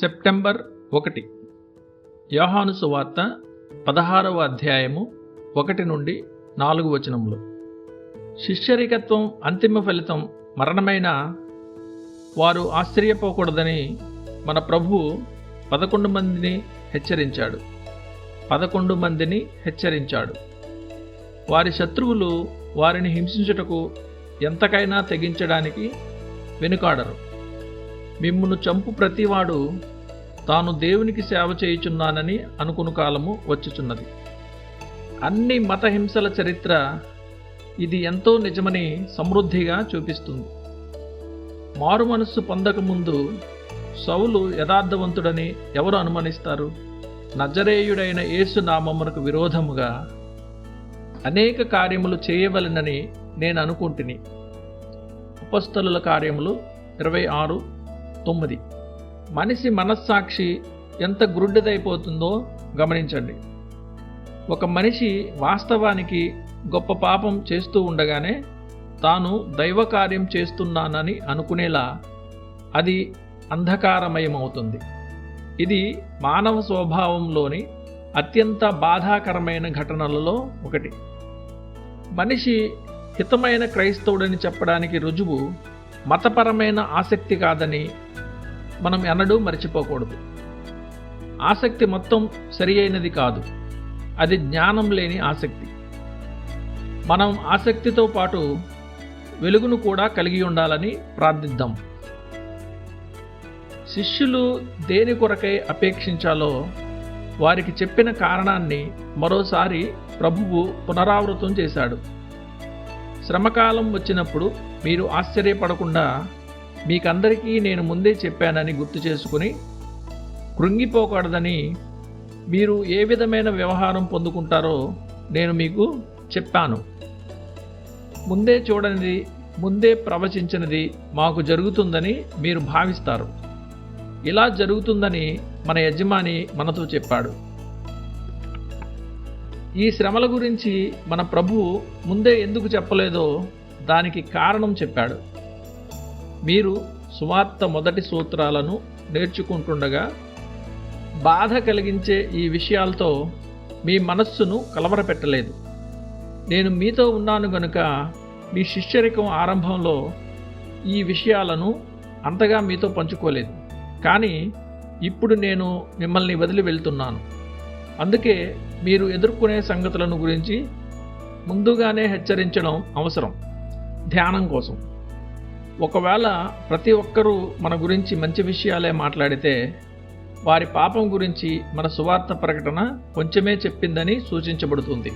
September ఒకటి. యోహాను సువార్త పదహారవ అధ్యాయము ఒకటి నుండి నాలుగు వచనములు. శిష్యరికత్వం అంతిమ ఫలితం మరణమైన వారు ఆశ్చర్యపోకూడదని మన ప్రభువు పదకొండు మందిని హెచ్చరించాడు. పదకొండు మందిని హెచ్చరించాడు. వారి శత్రువులు వారిని హింసించుటకు ఎంతకైనా తెగించడానికి వెనుకాడరు. మిమ్మును చంపు ప్రతివాడు తాను దేవునికి సేవ చేయుచున్నానని అనుకుని కాలము వచ్చుచున్నది. అన్ని మతహింసల చరిత్ర ఇది ఎంతో నిజమని సమృద్ధిగా చూపిస్తుంది. మారు మనస్సు పొందకముందు సౌలు యథార్థవంతుడని ఎవరు అనుమానిస్తారు? నజరేయుడైన యేసు నామమునకు విరోధముగా అనేక కార్యములు చేయవలెనని నేను అనుకుంటుని. ఉపస్థలుల కార్యములు ఇరవై ఆరు తొమ్మిది. మనిషి మనస్సాక్షి ఎంత గురుడ్డిదైపోతుందో గమనించండి. ఒక మనిషి వాస్తవానికి గొప్ప పాపం చేస్తూ ఉండగానే తాను దైవ కార్యం చేస్తున్నానని అనుకునేలా అది అంధకారమయమవుతుంది. ఇది మానవ స్వభావంలోని అత్యంత బాధాకరమైన ఘటనలలో ఒకటి. మనిషి హితమైన క్రైస్తవుడని చెప్పడానికి రుజువు మతపరమైన ఆసక్తి కాదని మనం ఎన్నడూ మర్చిపోకూడదు. ఆసక్తి మొత్తం సరి అయినది కాదు. అది జ్ఞానం లేని ఆసక్తి. మనం ఆసక్తితో పాటు వెలుగును కూడా కలిగి ఉండాలని ప్రార్థిద్దాం. శిష్యులు దేని కొరకై అపేక్షించాలో వారికి చెప్పిన కారణాన్ని మరోసారి ప్రభువు పునరావృతం చేశాడు. శ్రమకాలం వచ్చినప్పుడు మీరు ఆశ్చర్యపడకుండా మీకందరికీ నేను ముందే చెప్పానని గుర్తు చేసుకుని కృంగిపోకూడదని మీరు ఏ విధమైన వ్యవహారం పొందుకుంటారో నేను మీకు చెప్పాను. ముందే చూడనిది ముందే ప్రవచించినది మాకు జరుగుతుందని మీరు భావిస్తారు. ఇలా జరుగుతుందని మన యజమాని మనతో చెప్పాడు. ఈ శ్రమల గురించి మన ప్రభువు ముందే ఎందుకు చెప్పలేదో దానికి కారణం చెప్పాడు. మీరు సువార్త మొదటి సూత్రాలను నేర్చుకుంటుండగా బాధ కలిగించే ఈ విషయాలతో మీ మనస్సును కలవరపెట్టలేదు. నేను మీతో ఉన్నాను గనుక మీ శిష్యరికం ఆరంభంలో ఈ విషయాలను అంతగా మీతో పంచుకోలేదు. కానీ ఇప్పుడు నేను మిమ్మల్ని వదిలి వెళ్తున్నాను. అందుకే మీరు ఎదుర్కొనే సంగతులను గురించి ముందుగానే హెచ్చరించడం అవసరం. ధ్యానం కోసం. ఒకవేళ ప్రతి ఒక్కరూ మన గురించి మంచి విషయాలే మాట్లాడితే వారి పాపం గురించి మన సువార్త ప్రకటన కొంచెమే చెప్పిందని సూచించబడుతుంది.